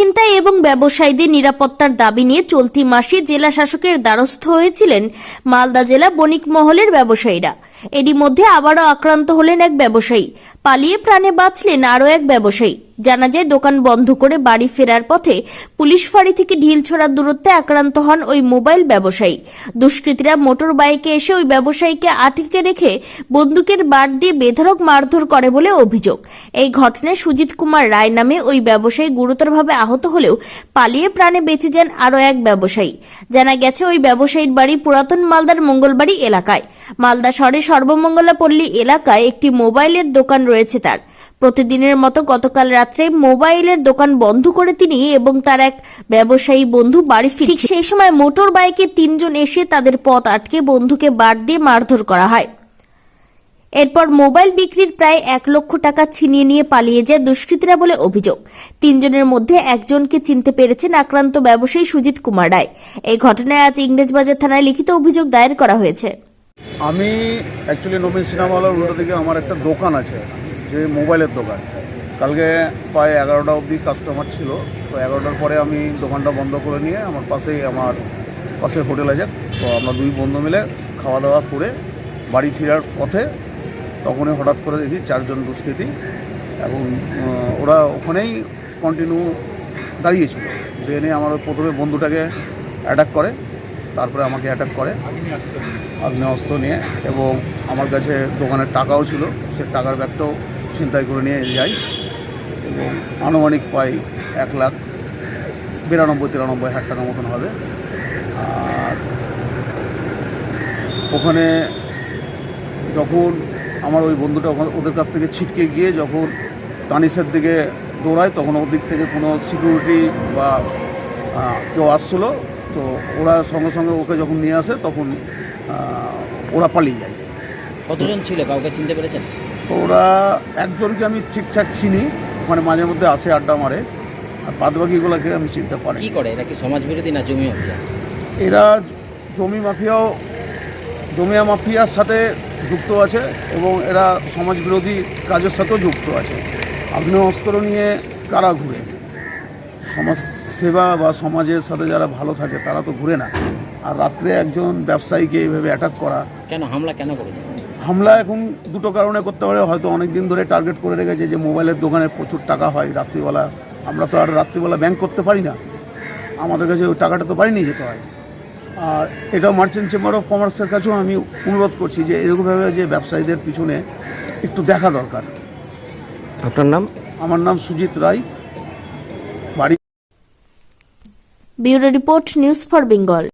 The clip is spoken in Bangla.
ছিনতাই এবং ব্যবসায়ীদের নিরাপত্তার দাবি নিয়ে চলতি মাসে জেলা শাসকের দ্বারস্থ হয়েছিলেন মালদা জেলা বণিক মহলের ব্যবসায়ীরা। এরই মধ্যে আবারও আক্রান্ত হলেন এক ব্যবসায়ী। পালিয়ে প্রাণে বাঁচলেন আরও এক ব্যবসায়ী। জানা যায়, দোকান বন্ধ করে বাড়ি ফেরার পথে পুলিশ ফাঁড়ি থেকে ঢিল ছোড়ার দূরত্বে আক্রান্ত হন ওই মোবাইল ব্যবসায়ী। দুষ্কৃতীরা মোটর বাইকে এসে ওই ব্যবসায়ীকে আটকে রেখে বন্দুকের বার দিয়ে বেধড়ক মারধর করে বলে অভিযোগ। এই ঘটনায় সুজিত কুমার রায় নামে ওই ব্যবসায়ী গুরুতরভাবে আহত হলেও পালিয়ে প্রাণে বেঁচে যান আরও এক ব্যবসায়ী। জানা গেছে, ওই ব্যবসায়ীর বাড়ি পুরাতন মালদার মঙ্গলবাড়ি এলাকায়। মালদা শহরে সর্বমঙ্গলা পল্লী এলাকায় একটি মোবাইলের দোকান রয়েছে তার। প্রতিদিনের মতো গতকাল রাত্রে মোবাইলের দোকান বন্ধ করে তিনি এবং তার এক ব্যবসায়ী বন্ধু বাড়ি ফিরে সেই সময় মোটর বাইকে তিনজন এসে তাদের পথ আটকে বন্ধুকে বার দিয়ে মারধর করা হয়। এরপর মোবাইল বিক্রির প্রায় এক লক্ষ টাকা ছিনিয়ে নিয়ে পালিয়ে যায় দুষ্কৃতীরা বলে অভিযোগ। তিনজনের মধ্যে একজনকে চিনতে পেরেছেন আক্রান্ত ব্যবসায়ী সুজিত কুমার রায়। এই ঘটনায় আজ ইংরেজবাজার থানায় লিখিত অভিযোগ দায়ের করা হয়েছে। আমি অ্যাকচুয়ালি নবীন সিনেমা হলের উল্টো দিকে আমার একটা দোকান আছে। যে মোবাইলের দোকান। কালকে প্রায় এগারোটা অবধি কাস্টমার ছিল। তো এগারোটার পরে আমি দোকানটা বন্ধ করে নিয়ে আমার পাশেই আমার পাশে হোটেল আছে। তো আমরা দুই বন্ধু মিলে খাওয়া দাওয়া করে বাড়ি ফেরার পথে তখনই হঠাৎ করে দেখি চারজন দুষ্কৃতী এবং ওরা ওখানেই কন্টিনিউ দাঁড়িয়েছিল দেনে আমার প্রথমে বন্ধুটাকে অ্যাটাক করে, তারপরে আমাকে অ্যাটাক করে আগ্নেয়াস্ত্র নিয়ে এবং আমার কাছে দোকানের টাকাও ছিল। সে টাকার ব্যাগটাও ছিনতাই করে নিয়ে যাই এবং আনুমানিক পাই এক লাখ বিরানব্বই, তিরানব্বই হাজার টাকার মতন হবে। আর ওখানে যখন আমার ওই বন্ধুটা ওখানে, ওদের কাছ থেকে ছিটকে গিয়ে যখন তানিসের দিকে দৌড়ায়, তখন ওর দিক থেকে কোনো সিকিউরিটি বা কেউ আসছিল। তো ওরা সঙ্গে সঙ্গে ওকে যখন নিয়ে আসে, তখন ওরা পালিয়ে যায়। কতজন ছিল? কাউকে চিনতে পেরেছেন? ওরা একজনকে আমি ঠিকঠাক চিনি ওখানে মাঝে মধ্যে আসে আড্ডা মারে আর বাদবাকিগুলোকে আমি চিনতে পারি। কি করে? এরা কি সমাজ বিরোধী না জমি মাফিয়া? এরা জমি মাফিয়াও জমিয়া মাফিয়ার সাথে যুক্ত আছে এবং এরা সমাজ বিরোধী কাজের সাথেও যুক্ত আছে। আগ্নেয়াস্ত্র নিয়ে কারা ঘুরে? সমাজ সেবা বা সমাজের সাথে যারা ভালো থাকে তারা তো ঘুরে না। আর রাত্রে একজন ব্যবসায়ীকে এইভাবে অ্যাটাক করা। কেন? হামলা কেন করেছে? হামলা এখন দুটো কারণে করতে পারে। হয়তো অনেক দিন ধরে টার্গেট করে রেখেছে যে মোবাইলের দোকানে প্রচুর টাকা হয় রাত্রিবেলা। আমরা তো আর রাত্রিবেলা ব্যাংক করতে পারি না। আমাদের কাছে ওই টাকাটা তো বাড়ি নিয়ে যেতে হয়। আর এটাও মার্চেন্ট চেম্বার অফ কমার্সের কাছেও আমি অনুরোধ করছি যে এরকমভাবে যে ব্যবসায়ীদের পিছনে একটু দেখা দরকার। আপনার নাম? আমার নাম সুজিত রায়। বাড়ি bureau report news for Bengal.